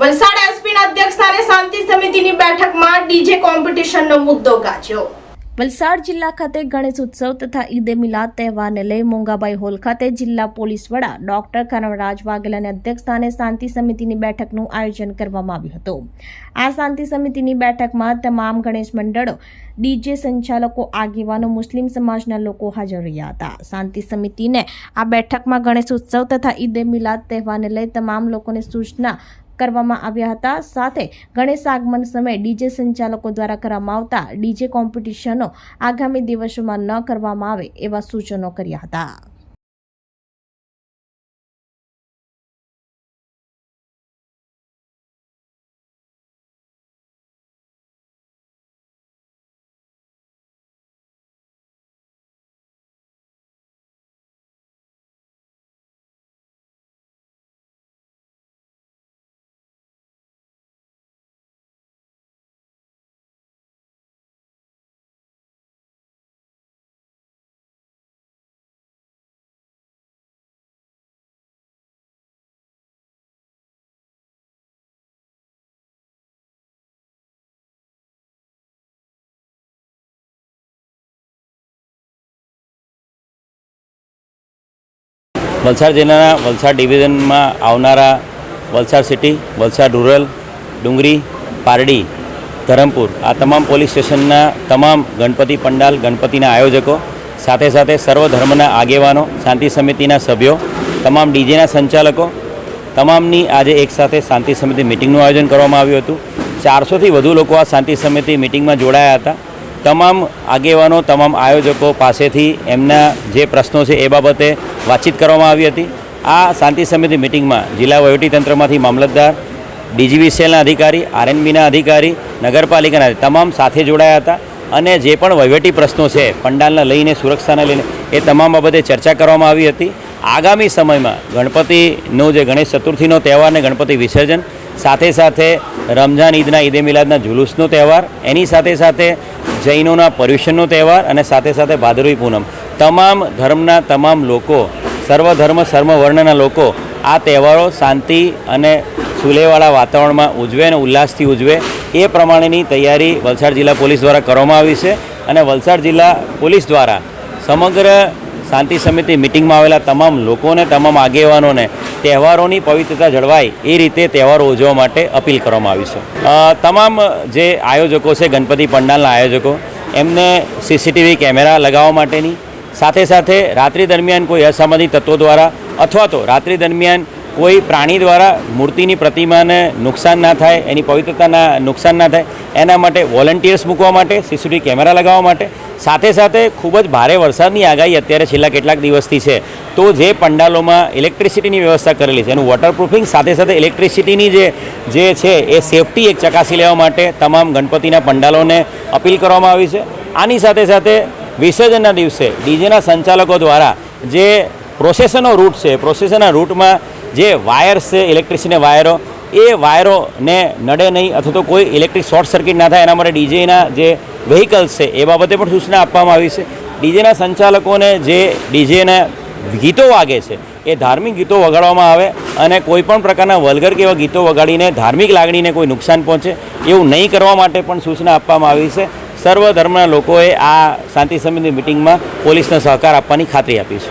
વલસાડ એસપીના અધ્યક્ષસ્થાને શાંતિ સમિતિની બેઠકમાં ડીજે કોમ્પિટિશનનો મુદ્દો ગાજ્યો. વલસાડ જિલ્લા ખાતે ગણેશ ઉત્સવ તથા ઈદે મિલાદ તહેવારને લઈ મોંઘાબાઈ હોલ ખાતે જિલ્લા પોલીસ વડા ડોક્ટર કનવરાજ વાઘેલાના અધ્યક્ષસ્થાને શાંતિ સમિતિની બેઠકનું આયોજન કરવામાં આવ્યું હતું. આ શાંતિ સમિતિની બેઠકમાં તમામ ગણેશ મંડળો, ડીજે સંચાલકો, આગેવાનો, મુસ્લિમ સમાજના લોકો હાજર રહ્યા હતા. શાંતિ સમિતિને આ બેઠકમાં ગણેશ ઉત્સવ તથા ઈદે મિલાદ તહેવારને લઈ તમામ લોકોને સૂચના કરવામાં આવ્યા હતા. સાથે ગણેશ આગમન સમયે ડીજે સંચાલકો દ્વારા કરવામાં આવતા ડીજે કોમ્પિટિશનો આગામી દિવસોમાં ન કરવામાં આવે એવા સૂચનો કર્યા હતા. વલસાડ જિલ્લાના વલસાડ ડિવિઝનમાં આવનારા વલસાડ સિટી, વલસાડ રૂરલ, ડુંગરી, પારડી, ધરમપુર આ તમામ પોલીસ સ્ટેશનના તમામ ગણપતિ પંડાલ, ગણપતિના આયોજકો, સાથે સાથે સર્વ ધર્મના આગેવાનો, શાંતિ સમિતિના સભ્યો, તમામ ડીજેના સંચાલકો, તમામની આજે એકસાથે શાંતિ સમિતિ મિટિંગનું આયોજન કરવામાં આવ્યું હતું. ચારસોથી વધુ લોકો આ શાંતિ સમિતિ મિટિંગમાં જોડાયા હતા. તમામ આગેવાનો, તમામ આયોજકો પાસેથી એમના જે પ્રશ્નો છે એ બાબતે વાતચીત કરવામાં આવી હતી. આ શાંતિ સમિતિ મિટિંગમાં જિલ્લા વહીવટીતંત્રમાંથી મામલતદાર ડીજીવીસીએલના અધિકારી, આરએનબીના અધિકારી, નગરપાલિકાના તમામ સાથે જોડાયા હતા અને જે પણ વહીવટી પ્રશ્નો છે પંડાલને લઈને, સુરક્ષાને લઈને એ તમામ બાબતે ચર્ચા કરવામાં આવી હતી. આગામી સમયમાં ગણપતિનો જે ગણેશ ચતુર્થીનો તહેવાર ને ગણપતિ વિસર્જન, સાથે સાથે રમઝાન, ઈદના, ઈદે મિલાદના જુલુસનો તહેવાર, એની સાથે સાથે જૈનોના પર્યુષણનો તહેવાર અને સાથે સાથે ભાદરવી પૂનમ. તમામ ધર્મના તમામ લોકો, સર્વધર્મ, સર્વવર્ણના લોકો આ તહેવારો શાંતિ અને સુલેવાળા વાતાવરણમાં ઉજવે અને ઉલ્લાસથી ઉજવે એ પ્રમાણેની તૈયારી વલસાડ જિલ્લા પોલીસ દ્વારા કરવામાં આવી છે અને વલસાડ જિલ્લા પોલીસ દ્વારા સમગ્ર શાંતિ સમિતિ મિટિંગમાં આવેલા તમામ લોકોને, તમામ આગેવાનોને તહેવારોની પવિત્રતા જળવાય એ રીતે તહેવારો ઉજવવા માટે અપીલ કરવામાં આવી છે. તમામ જે આયોજકો છે, ગણપતિ પંડાલના આયોજકો, એમને સીસીટીવી કેમેરા લગાવવા માટેની, સાથે સાથે રાત્રિ દરમિયાન કોઈ અસામાજિક તત્વો દ્વારા અથવા તો રાત્રિ દરમિયાન કોઈ પ્રાણી દ્વારા મૂર્તિની પ્રતિમાને નુકસાન ના થાય, એની પવિત્રતાના નુકસાન ના થાય એના માટે વોલન્ટિયર્સ મૂકવા માટે સીસીટીવી કેમેરા લગાવવા માટે. સાથે સાથે ખૂબ જ ભારે વરસાદની આગાહી અત્યારે છેલ્લા કેટલાક દિવસથી છે. તો જે પંડાલોમાં ઇલેક્ટ્રિસિટીની વ્યવસ્થા કરેલી છે, એનું વોટરપ્રૂફિંગ સાથે સાથે ઇલેક્ટ્રિસિટીની જે જે છે, એ સેફટી એક ચકાસી લેવા માટે તમામ ગણપતિના પંડાલોને અપીલ કરવામાં આવી છે. આની સાથે સાથે વિસર્જનના દિવસે ડીજેના સંચાલકો દ્વારા જે પ્રોસેસરનો રૂટ છે પ્રોસેસરના રૂટમાં જે વાયર્સ છે ઇલેક્ટ્રિસિટીના વાયરો એ વાયરોને નડે નહીં અથવા તો કોઈ ઇલેક્ટ્રિક શોર્ટ સર્કિટ ના થાય, એના માટે ડીજેના જે વ્હીકલ્સ છે, એ બાબતે પણ સૂચના આપવામાં આવી છે. ડીજેના સંચાલકોને જે ડીજેના ગીતો વાગે છે, એ ધાર્મિક ગીતો વગાડવામાં આવે અને કોઈ પણ પ્રકારના વલગર કે એવા ગીતો વગાડીને ધાર્મિક લાગણીને કોઈ નુકસાન પહોંચે એવું નહીં કરવા માટે પણ સૂચના આપવામાં આવી છે. સર્વ ધર્મના લોકોએ આ શાંતિ સમિતિ મિટિંગમાં પોલીસને સહકાર આપવાની ખાતરી આપી છે.